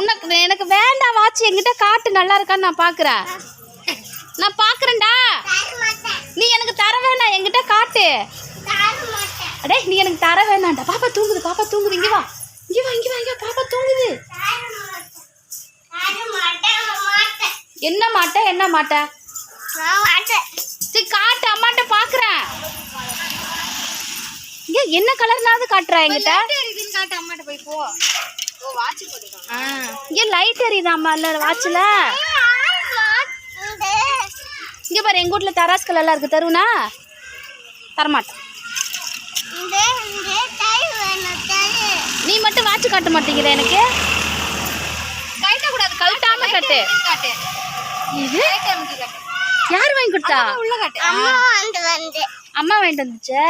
உனக்கு எனக்கு வேண்டாம் வாட்சி என்கிட்ட காட்டு நல்லா இருக்கான்னு நான் பாக்குறேன். நான் பாக்குறேன்டா. நீ எனக்கு தர வேணாம் என்கிட்ட காட்டு. அடே நீ எனக்கு தர வேணாம்டா. பாப்பா தூங்குது பாப்பா தூங்குது. இங்க வா. இங்க வா இங்க வா இங்க பாப்பா தூங்குது. என்ன மாட்ட என்ன மாட்ட? சரி காட்டு அம்மாட்ட பாக்குறேன். இங்க என்ன கலர்னாவது காட்டுறா என்கிட்ட? காட்டு அம்மாட்ட போய் போ. இங்க லைட் எரியுதாம்மா? இல்ல வாட்ச்ல இங்க பாரு எங்க வீட்ல தராஸ் கலர்லாம் இருக்கு. தருவனா தரமாட்டேன். நீ மட்டும் வாட்ச் காட்ட மாட்டேங்கிற எனக்கு? கட்டக்கூடாது கழட்டாம கட்டு. இது? யார் வாங்கி கொடுத்தா? உள்ள காட்டு. அம்மா வாங்கிட்டு வந்துச்சே?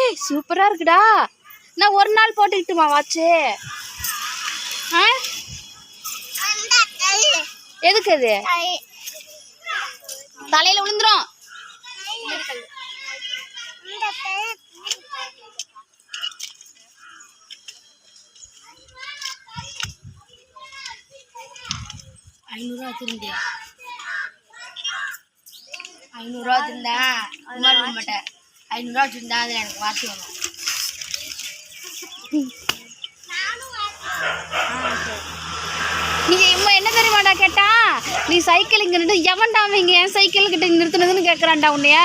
ஏய் சூப்பரா இருக்குடா. நான் ஒரு நாள் போட்டுக்கிட்டுமா வாட்சு? ஆ? எதுக்கு அது தலையில விழுந்துரும். ஐநூறுரூவா வச்சிருந்தியா ஐநூறுரூவா வச்சிருந்தா குமார் பண்ண மாட்டேன். ஐநூறுரூவா வச்சிருந்தா அதில் எனக்கு வாசி வரும் நீ இம்மா என்ன தெரியுமாடா கேட்டா? நீ சைக்கிள் இங்க நின்று எவன்டா இங்க என் சைக்கிள் கிட்ட நிறுத்துனதுன்னு கேட்குறான்டா உன்னைய?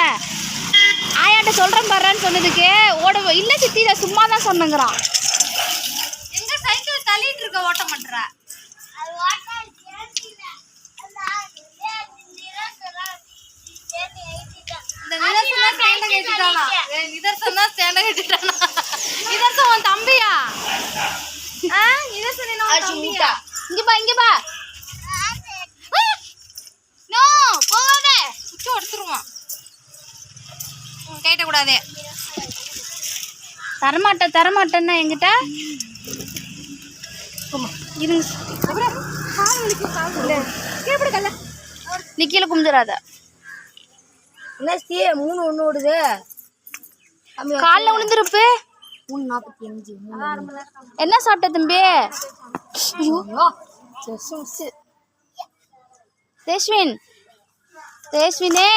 ஆயாட்ட சொல்கிறேன் பாருன்னு சொன்னதுக்கு ஓட இல்லை சித்தி நான் சும்மா தான் சொன்னங்கிறான். எங்க சைக்கிள் தள்ளிட்டு இருக்க ஓட்ட மாட்டேற? இந்த தான் சேண்டை கட்டிட்டானா? நிதர்சன் தான் சேண்டை கட்டிட்டானா? நிதர்சன் உன் தம்பியா? ஆ நிதர்சன் என்ன உன் தம்பியா? இங்க பா இங்க பா. நோ போகாத. உச்சி எடுத்துருவான் கேட்டக்கூடாதே தரமாட்டேன் தரமாட்டேன்னா என்கிட்ட? இருங்க. நீ கீழே கும்பிடுறாத என்ன மூணு ஒன்று ஓடுது. காலில் விழுந்துருப்பு மூணு நாற்பத்தி அஞ்சு என்ன சாப்பிட்ட தம்பி? தேஷ்வின் தேஷ்வினே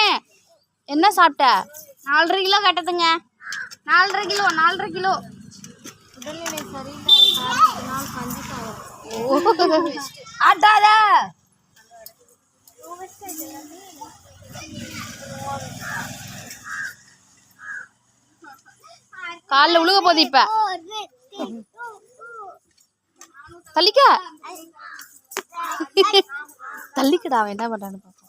என்ன சாப்பிட்ட? நாலரை கிலோ கட்டதுங்க நாலரை கிலோ நாலரை கிலோ. உடல்நிலை ஆட்டாத. காலில் விழுக போகுது இப்ப. தள்ளிக்க. தள்ளிக்கடா அவன் என்ன பண்றான்னு பார்ப்போம்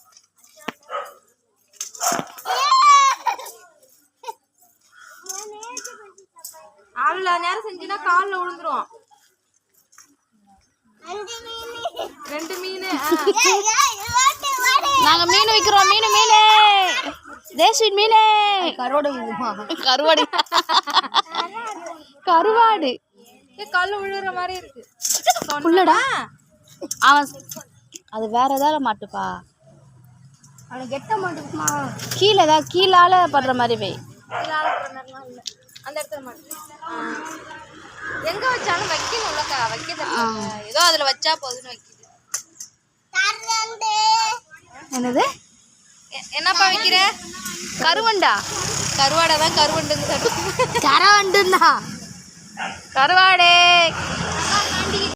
அவ்வளோ நேரம் செஞ்சுனா காலில் விழுந்துரும் ரெண்டு மீன் நாங்க மீன் விக்கிறோம் மீன் மீன். தேசின் மீன். கரோட கருவாடு கருவாடு. காலில் விழுற மாதிரி இருக்கு. புள்ளடா அவன் அது வேற ஏதாவது மாட்டுப்பா. அவனுக்கு எட்ட மாட்டேங்குமா கீழே ஏதாவது கீழால படுற மாதிரி வை. இல்லை. அந்த இடத்துல மாட்டேன் எங்க வச்சாலும் வைக்கணும்லக்கா வைக்க தெரியல. ஏதோ அதுல வச்சா போதுன்னு வைக்குது என்னது? என்னப்பா வைக்கிற? கருவண்டா. கருவாடை தான் கருவண்டுங்க கரவண்டுன்னா. கருவாடே.